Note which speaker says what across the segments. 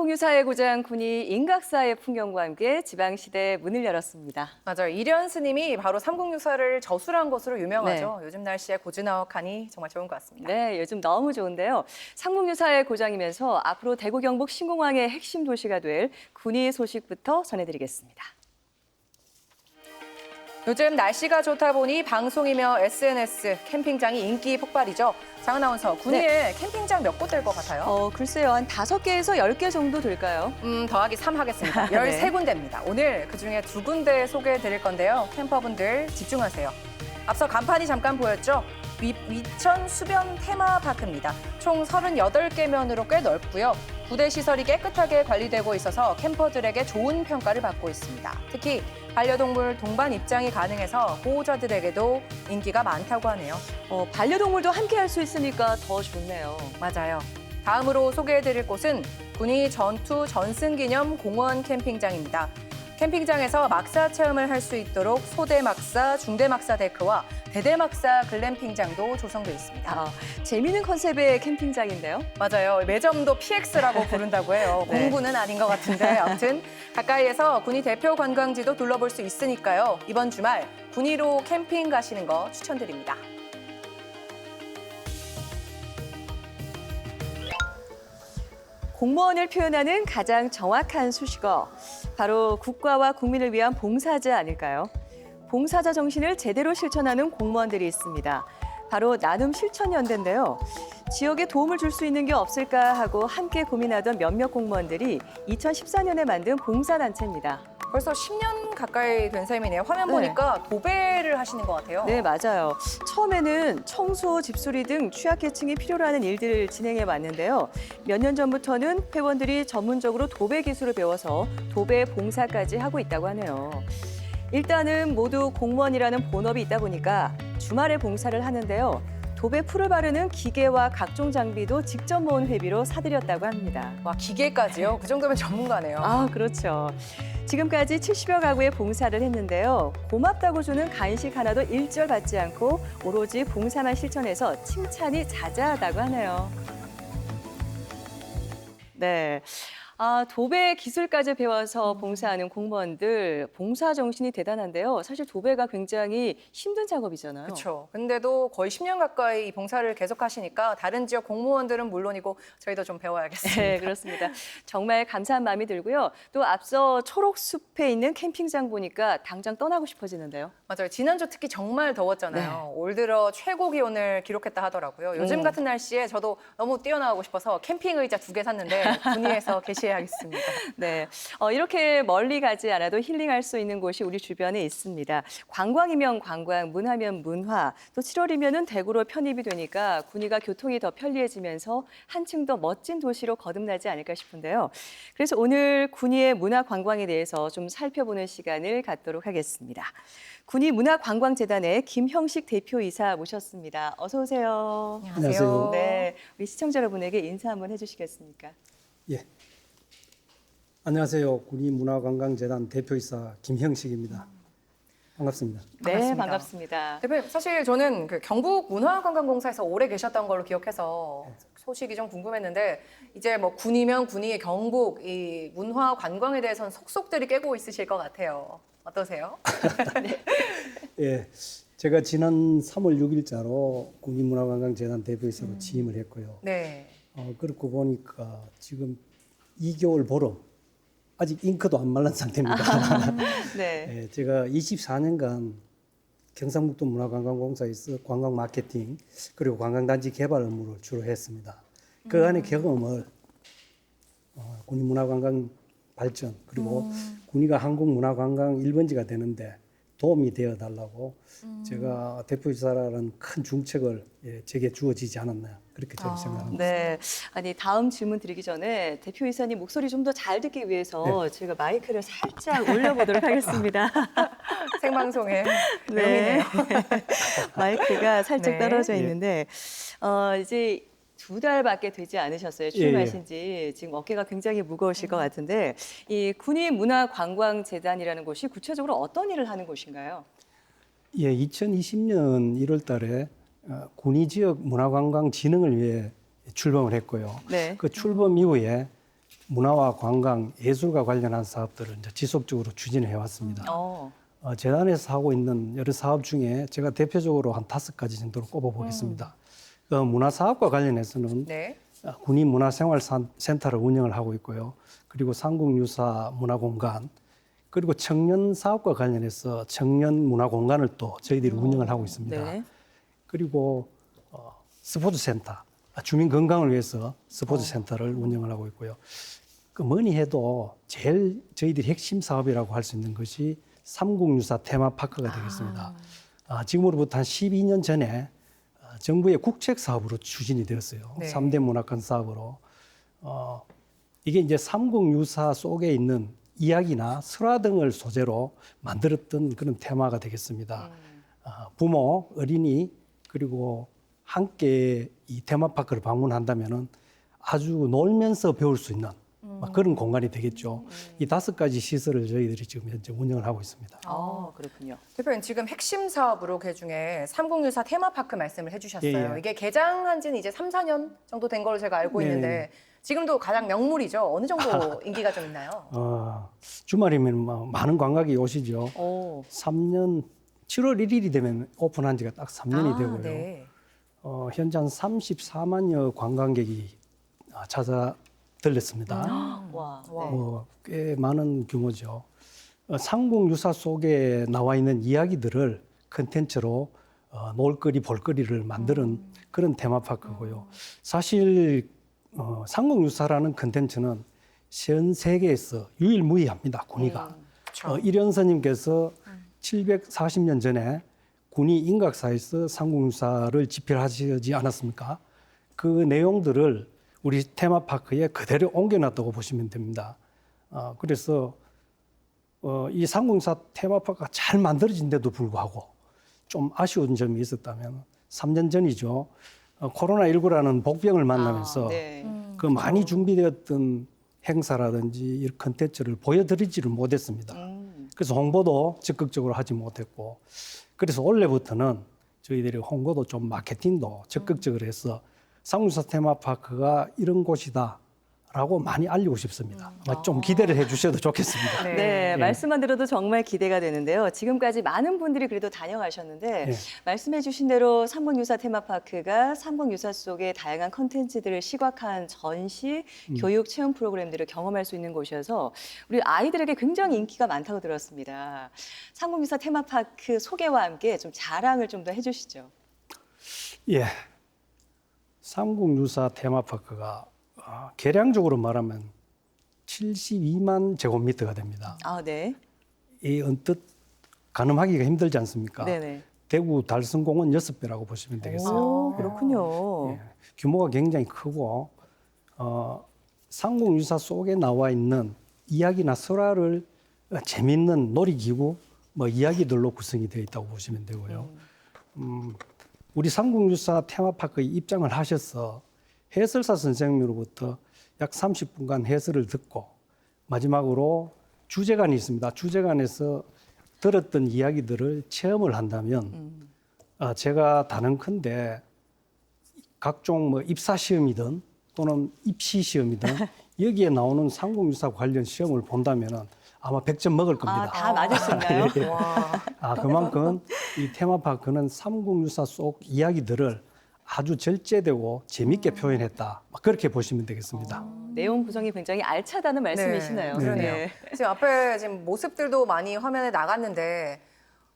Speaker 1: 삼국유사의 고장 군이 인각사의 풍경과 함께 지방시대 문을 열었습니다.
Speaker 2: 맞아요. 이련 스님이 바로 삼국유사를 저술한 것으로 유명하죠.
Speaker 1: 네.
Speaker 2: 요즘 날씨에 고즈넉하니 정말 좋은 것 같습니다.
Speaker 1: 네, 요즘 너무 좋은데요. 삼국유사의 고장이면서 앞으로 대구 경북 신공항의 핵심 도시가 될 군이 소식부터 전해드리겠습니다.
Speaker 2: 요즘 날씨가 좋다 보니 방송이며 SNS, 캠핑장이 인기 폭발이죠. 장 아나운서, 군위에 캠핑장 몇 곳 될 것 같아요?
Speaker 1: 어, 글쎄요, 한 다섯 개에서 열 개 정도 될까요?
Speaker 2: 음, 더하기 3 하겠습니다.
Speaker 1: 네.
Speaker 2: 13군데입니다. 오늘 그중에 두 군데 소개해 드릴 건데요. 캠퍼분들 집중하세요. 앞서 간판이 잠깐 보였죠? 위, 위천 수변 테마파크입니다. 총 38개 면으로 꽤 넓고요. 부대 시설이 깨끗하게 관리되고 있어서 캠퍼들에게 좋은 평가를 받고 있습니다. 특히 반려동물 동반 입장이 가능해서 보호자들에게도 인기가 많다고 하네요.
Speaker 1: 어, 반려동물도 함께 할 수 있으니까 더 좋네요.
Speaker 2: 맞아요. 다음으로 소개해드릴 곳은 군이 전투 전승 기념 공원 캠핑장입니다. 캠핑장에서 막사 체험을 할 수 있도록 소대 막사, 중대 막사 데크와 대대 막사 글램핑장도 조성돼 있습니다.
Speaker 1: 아, 재미있는 컨셉의 캠핑장인데요.
Speaker 2: 맞아요. 매점도 PX라고 부른다고 해요.
Speaker 1: 네.
Speaker 2: 공부는 아닌 것 같은데 아무튼 가까이에서 군이 대표 관광지도 둘러볼 수 있으니까요. 이번 주말 군위로 캠핑 가시는 거 추천드립니다.
Speaker 1: 공무원을 표현하는 가장 정확한 수식어. 바로 국가와 국민을 위한 봉사자 아닐까요? 봉사자 정신을 제대로 실천하는 공무원들이 있습니다. 바로 나눔 실천 연대인데요. 지역에 도움을 줄 수 있는 게 없을까 하고 함께 고민하던 몇몇 공무원들이 2014년에 만든 봉사단체입니다.
Speaker 2: 벌써 10년 가까이 된 셈이네요. 화면
Speaker 1: 네.
Speaker 2: 보니까 도배를 하시는 것 같아요.
Speaker 1: 네, 맞아요. 처음에는 청소, 집수리 등 취약계층이 필요로 하는 일들을 진행해 왔는데요. 몇 년 전부터는 회원들이 전문적으로 도배 기술을 배워서 도배 봉사까지 하고 있다고 하네요. 일단은 모두 공무원이라는 본업이 있다 보니까 주말에 봉사를 하는데요. 도배 풀을 바르는 기계와 각종 장비도 직접 모은 회비로 사들였다고 합니다.
Speaker 2: 와 기계까지요? 그 정도면 전문가네요.
Speaker 1: 아, 그렇죠. 지금까지 70여 가구에 봉사를 했는데요. 고맙다고 주는 간식 하나도 일절 받지 않고 오로지 봉사만 실천해서 칭찬이 자자하다고 하네요. 네. 아, 도배 기술까지 배워서 봉사하는 공무원들 봉사 정신이 대단한데요. 사실 도배가 굉장히 힘든 작업이잖아요.
Speaker 2: 그렇죠. 근데도 거의 10년 가까이 이 봉사를 계속하시니까 다른 지역 공무원들은 물론이고 저희도 좀 배워야겠습니다.
Speaker 1: 네, 그렇습니다. 정말 감사한 마음이 들고요. 또 앞서 초록 숲에 있는 캠핑장 보니까 당장 떠나고 싶어지는데요.
Speaker 2: 맞아요. 지난주 특히 정말 더웠잖아요. 올 들어 최고 기온을 기록했다 하더라고요. 요즘
Speaker 1: 음.
Speaker 2: 같은 날씨에 저도 너무 뛰어나가고 싶어서 캠핑 의자 두 개 샀는데 군위에서 게시 해야겠습니다.
Speaker 1: 네, 어, 이렇게 멀리 가지 않아도 힐링할 수 있는 곳이 우리 주변에 있습니다. 관광이면 관광, 문화면 문화, 또 7월이면은 대구로 편입이 되니까 군위가 교통이 더 편리해지면서 한층 더 멋진 도시로 거듭나지 않을까 싶은데요. 그래서 오늘 군위의 문화 관광에 대해서 좀 살펴보는 시간을 갖도록 하겠습니다. 군위 문화관광재단의 김형식 대표이사 모셨습니다. 어서 오세요.
Speaker 3: 안녕하세요.
Speaker 1: 네, 우리 시청자 여러분에게 인사 한번 해주시겠습니까?
Speaker 3: 예. 안녕하세요. 군위문화관광재단 대표이사 김형식입니다. 반갑습니다.
Speaker 1: 네,
Speaker 2: 반갑습니다.
Speaker 1: 반갑습니다.
Speaker 2: 대표님, 사실 저는 그 경북 문화관광공사에서 오래 계셨던 걸로 기억해서 소식이 좀 궁금했는데 이제 뭐 군이면 군이 경북 이 문화 관광에 대해서는 속속들이 깨고 있으실 것 같아요. 어떠세요?
Speaker 3: 예. 제가 지난 3월 6일자로 군위문화관광재단 대표이사로 취임을 했고요.
Speaker 2: 네.
Speaker 3: 어, 그렇고 보니까 지금 2개월 보러 아직 잉크도 안 말란 상태입니다.
Speaker 1: 네.
Speaker 3: 예, 제가 24년간 경상북도 문화관광공사에서 관광 마케팅 그리고 관광단지 개발 업무를 주로 했습니다. 그 안에 경험을 어, 군위 문화관광 발전 그리고 군위가 한국 문화관광 1번지가 되는데 도움이 되어 달라고 제가 대표이사라는 큰 중책을 예, 제게 주어지지 않았나 그렇게 저는
Speaker 2: 아,
Speaker 3: 생각합니다.
Speaker 1: 네. 아니, 다음 질문 드리기 전에 대표이사님 목소리 좀 더 잘 듣기 위해서 제가 마이크를 살짝 올려보도록 하겠습니다.
Speaker 2: 생방송에
Speaker 1: 네.
Speaker 2: 네.
Speaker 1: 마이크가 살짝
Speaker 2: 네.
Speaker 1: 떨어져
Speaker 3: 예.
Speaker 1: 있는데, 어, 이제 두 달밖에 되지 않으셨어요. 출마하신 지 지금 어깨가 굉장히 무거우실 것 같은데, 이 군인 문화 관광 재단이라는 곳이 구체적으로 어떤 일을 하는 곳인가요?
Speaker 3: 예, 2020년 1월 달에 어, 군위 지역 문화관광 진흥을 위해 출범을 했고요.
Speaker 1: 네.
Speaker 3: 그 출범 이후에 문화와 관광, 예술과 관련한 사업들을 이제 지속적으로 추진해 왔습니다.
Speaker 1: 어.
Speaker 3: 어, 재단에서 하고 있는 여러 사업 중에 제가 대표적으로 한 다섯 가지 정도를 꼽아보겠습니다. 그 문화 사업과 관련해서는
Speaker 2: 네.
Speaker 3: 아, 군인 문화생활센터를 운영을 하고 있고요. 그리고 삼국유사 문화공간, 그리고 청년 사업과 관련해서 청년 문화공간을 또 저희들이 운영을 하고 있습니다.
Speaker 1: 네.
Speaker 3: 그리고 어, 스포츠센터, 아, 주민 건강을 위해서 스포츠센터를 운영을 하고 있고요. 그 뭐니 해도 제일 저희들이 핵심 사업이라고 할 수 있는 것이 삼국유사 테마파크가 되겠습니다. 아, 지금으로부터 한 12년 전에 어, 정부의 국책 사업으로 추진이 되었어요.
Speaker 2: 네.
Speaker 3: 삼 3대 문화권 사업으로. 어, 이게 이제 삼국유사 속에 있는 이야기나 설화 등을 소재로 만들었던 그런 테마가 되겠습니다. 아, 부모, 어린이 그리고 함께 이 테마파크를 방문한다면은 아주 놀면서 배울 수 있는 막 그런 공간이 되겠죠. 이 다섯 가지 시설을 저희들이 지금 현재 운영을 하고 있습니다.
Speaker 1: 어, 그렇군요.
Speaker 2: 대표님 지금 핵심 사업으로 그 중에 삼국유사 테마파크 말씀을 해주셨어요.
Speaker 3: 예, 예.
Speaker 2: 이게 개장한 지는 이제 3, 4년 정도 된 걸로 제가 알고
Speaker 3: 네.
Speaker 2: 있는데 지금도 가장 명물이죠. 어느 정도 인기가 좀 있나요?
Speaker 3: 어, 주말이면 뭐 많은 관광객이 오시죠.
Speaker 1: 오.
Speaker 3: 3년 7월 1일이 되면 오픈한 지가 딱 3년이
Speaker 2: 아,
Speaker 3: 되고요.
Speaker 2: 네.
Speaker 3: 어, 현재 한 34만여 관광객이 아, 찾아 들렸습니다.
Speaker 1: 와.
Speaker 2: 와.
Speaker 1: 네.
Speaker 3: 뭐, 꽤 많은 규모죠. 어, 삼국유사 속에 나와 있는 이야기들을 컨텐츠로 어, 놀거리, 볼거리를 만드는 그런 테마파크고요. 사실 어, 삼국유사라는 컨텐츠는 전 세계에서 유일무이합니다. 군위가.
Speaker 2: 그렇죠.
Speaker 3: 어, 일연서님께서 740년 전에 군이 인각사에서 삼국유사를 집필하시지 않았습니까? 그 내용들을 우리 테마파크에 그대로 옮겨놨다고 보시면 됩니다. 어, 그래서 어, 이 삼국유사 테마파크가 잘 만들어진데도 불구하고 좀 아쉬운 점이 있었다면 3년 전이죠. 어, 코로나19라는 복병을 만나면서
Speaker 1: 아, 네.
Speaker 3: 그 많이 준비되었던 행사라든지 이런 컨텐츠를 보여드리지를 못했습니다.
Speaker 1: 음.
Speaker 3: 그래서 홍보도 적극적으로 하지 못했고 그래서 올해부터는 저희들이 홍보도 좀 마케팅도 적극적으로 해서 상무사 테마파크가 이런 곳이다 라고 많이 알리고 싶습니다. 아마 좀 기대를 해 주셔도 좋겠습니다.
Speaker 2: 네.
Speaker 1: 네,
Speaker 3: 예.
Speaker 1: 말씀만 들어도 정말 기대가 되는데요. 지금까지 많은 분들이 그래도 다녀가셨는데
Speaker 3: 예.
Speaker 1: 말씀해 주신 대로 삼국유사 테마파크가 삼국유사 속의 다양한 컨텐츠들을 시각한 전시,
Speaker 3: 음.
Speaker 1: 교육 체험 프로그램들을 경험할 수 있는 곳이어서 우리 아이들에게 굉장히 인기가 많다고 들었습니다. 삼국유사 테마파크 소개와 함께 좀 자랑을 좀 더 해주시죠.
Speaker 3: 예. 삼국유사 테마파크가 어, 계량적으로 말하면 72만 제곱미터가 됩니다.
Speaker 1: 아, 네,
Speaker 3: 이 언뜻 가늠하기가 힘들지 않습니까?
Speaker 1: 네네.
Speaker 3: 대구 달성공원 6배라고 보시면 되겠어요.
Speaker 1: 오, 그렇군요.
Speaker 3: 예, 규모가 굉장히 크고 어, 삼국유사 속에 나와 있는 이야기나 설화를 어, 재밌는 놀이기구 뭐 이야기들로 구성이 되어 있다고 보시면 되고요. 음, 우리 삼국유사 테마파크에 입장을 하셔서 해설사 선생님으로부터 약 30분간 해설을 듣고 마지막으로 주제관이 있습니다. 주제관에서 들었던 이야기들을 체험을 한다면 어, 제가 단언컨대 각종 뭐 입사 시험이든 또는 입시 시험이든 여기에 나오는 삼국유사 관련 시험을 본다면은 아마 100점 먹을
Speaker 1: 아,
Speaker 3: 겁니다.
Speaker 1: 다 맞을 수 있나요?
Speaker 3: 예.
Speaker 2: 와.
Speaker 3: 아, 그만큼 이 테마파크는 삼국유사 속 이야기들을 아주 절제되고 재밌게 표현했다. 막 그렇게 보시면 되겠습니다.
Speaker 1: 내용 구성이 굉장히 알차다는 말씀이시네요.
Speaker 2: 네, 그러네요. 지금 앞에 지금 모습들도 많이 화면에 나갔는데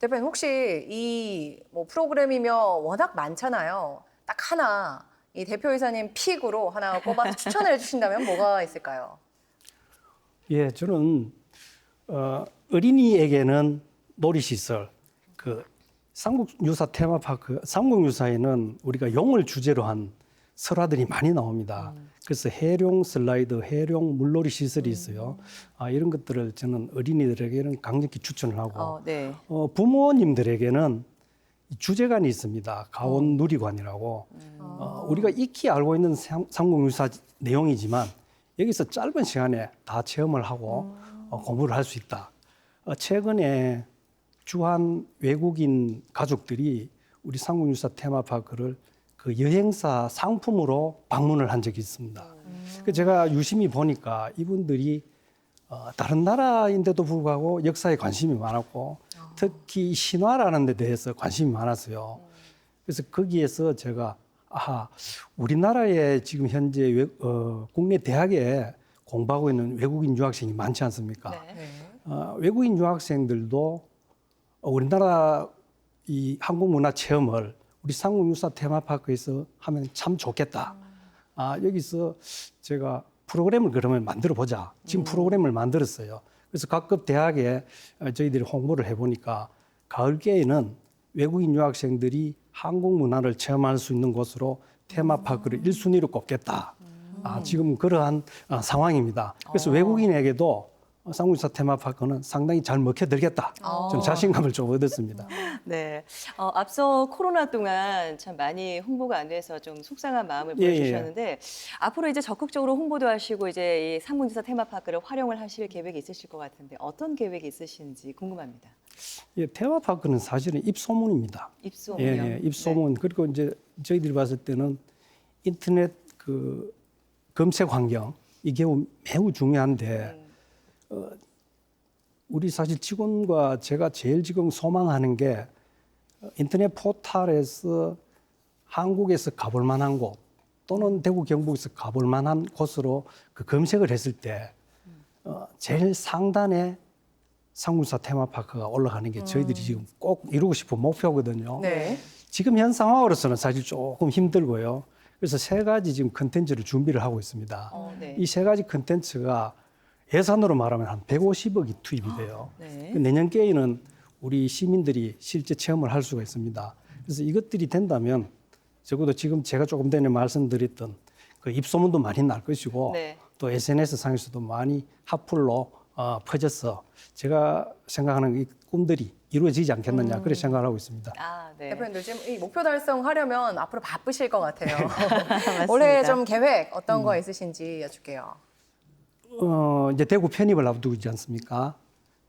Speaker 2: 대표님 혹시 이 뭐 프로그램이며 워낙 많잖아요. 딱 하나 이 대표이사님 픽으로 하나 꼽아서 추천을 해주신다면 뭐가 있을까요?
Speaker 3: 예, 저는 어, 어린이에게는 놀이시설, 그 삼국유사 테마파크, 삼국유사에는 우리가 용을 주제로 한 설화들이 많이 나옵니다. 그래서 해룡 슬라이드, 해룡 물놀이 시설이 있어요. 아, 이런 것들을 저는 어린이들에게는 강력히 추천을 하고
Speaker 1: 어, 네.
Speaker 3: 어, 부모님들에게는 이 주제관이 있습니다. 가온 누리관이라고. 어, 우리가 익히 알고 있는 삼- 삼국유사 내용이지만 여기서 짧은 시간에 다 체험을 하고 어, 공부를 할 수 있다. 어, 최근에 주한 외국인 가족들이 우리 삼국유사 테마파크를 그 여행사 상품으로 방문을 한 적이 있습니다. 그 제가 유심히 보니까 이분들이 어, 다른 나라인데도 불구하고 역사에 관심이 많았고 특히 신화라는 데 대해서 관심이 많았어요. 그래서 거기에서 제가 아하 우리나라에 지금 현재 외, 어, 국내 대학에 공부하고 있는 외국인 유학생이 많지 않습니까?
Speaker 1: 네.
Speaker 2: 네.
Speaker 3: 어, 외국인 유학생들도 우리나라 이 한국 문화 체험을 우리 상국유사 테마파크에서 하면 참 좋겠다. 아, 여기서 제가 프로그램을 그러면 만들어 보자. 지금 프로그램을 만들었어요. 그래서 각급 대학에 어, 저희들이 홍보를 해보니까 가을께에는 외국인 유학생들이 한국 문화를 체험할 수 있는 곳으로 테마파크를 일순위로 꼽겠다. 아, 지금 그러한 어, 상황입니다. 그래서 외국인에게도 쌍문사 테마파크는 상당히 잘 먹혀들겠다. 좀 자신감을 좀 얻었습니다.
Speaker 1: 네. 어, 앞서 코로나 동안 참 많이 홍보가 안 돼서 좀 속상한 마음을
Speaker 3: 예, 예.
Speaker 1: 보여주셨는데 앞으로 이제 적극적으로 홍보도 하시고 이제 이 상문지사 테마파크를 활용을 하실 계획이 있으실 것 같은데 어떤 계획이 있으신지 궁금합니다.
Speaker 3: 예, 테마파크는 사실은 입소문입니다.
Speaker 1: 입소문요.
Speaker 3: 예, 예, 입소문. 그리고 이제 저희들이 봤을 때는 인터넷 그 검색 환경 이게 매우 중요한데 어, 우리 사실 직원과 제가 제일 지금 소망하는 게 어, 인터넷 포털에서 한국에서 가볼 만한 곳 또는 대구 경북에서 가볼 만한 곳으로 그 검색을 했을 때 어, 제일 상단에 상문사 테마파크가 올라가는 게 저희들이 지금 꼭 이루고 싶은 목표거든요.
Speaker 2: 네.
Speaker 3: 지금 현 상황으로서는 사실 조금 힘들고요. 그래서 세 가지 지금 컨텐츠를 준비를 하고 있습니다.
Speaker 1: 어, 네.
Speaker 3: 이 세 가지 컨텐츠가 예산으로 말하면 한 150억이 투입이 돼요.
Speaker 1: 네.
Speaker 3: 그 내년께에는 우리 시민들이 실제 체험을 할 수가 있습니다. 그래서 이것들이 된다면 적어도 지금 제가 조금 전에 말씀드렸던 그 입소문도 많이 날 것이고
Speaker 1: 네.
Speaker 3: 또 SNS 상에서도 많이 핫플로 어, 퍼져서 제가 생각하는 이 꿈들이 이루어지지 않겠느냐 그렇게 생각을 하고 있습니다.
Speaker 1: 아, 네.
Speaker 2: 대표님들 지금 이 목표 달성하려면 앞으로 바쁘실 것 같아요. 올해 좀 계획 어떤 거 있으신지 여쭐게요.
Speaker 3: 어, 이제 대구 편입을 앞두고 있지 않습니까?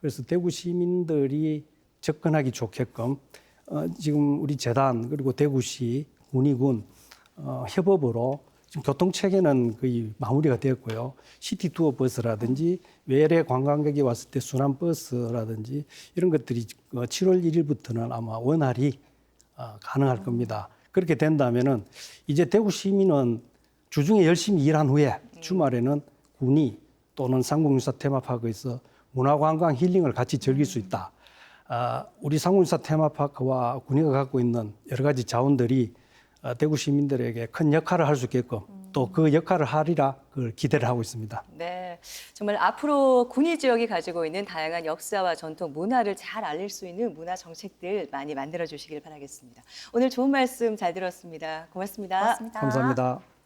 Speaker 3: 그래서 대구 시민들이 접근하기 좋게끔 어, 지금 우리 재단 그리고 대구시 군의군 어, 협업으로 지금 교통 체계는 거의 마무리가 되었고요. 시티 투어 버스라든지 외래 관광객이 왔을 때 순환 버스라든지 이런 것들이 어, 7월 1일부터는 아마 원활히 어, 가능할 겁니다. 그렇게 된다면은 이제 대구 시민은 주중에 열심히 일한 후에 주말에는 군이 또는 상공유사 테마파크에서 문화관광 힐링을 같이 즐길 수 있다. 아, 우리 상공유사 테마파크와 군의가 갖고 있는 여러 가지 자원들이 어, 대구 시민들에게 큰 역할을 할 수 있게끔 또 그 역할을 하리라 그걸 기대를 하고 있습니다.
Speaker 1: 네, 정말 앞으로 군위 지역이 가지고 있는 다양한 역사와 전통, 문화를 잘 알릴 수 있는 문화 정책들 많이 만들어 주시길 바라겠습니다. 오늘 좋은 말씀 잘 들었습니다. 고맙습니다.
Speaker 2: 고맙습니다.
Speaker 3: 감사합니다.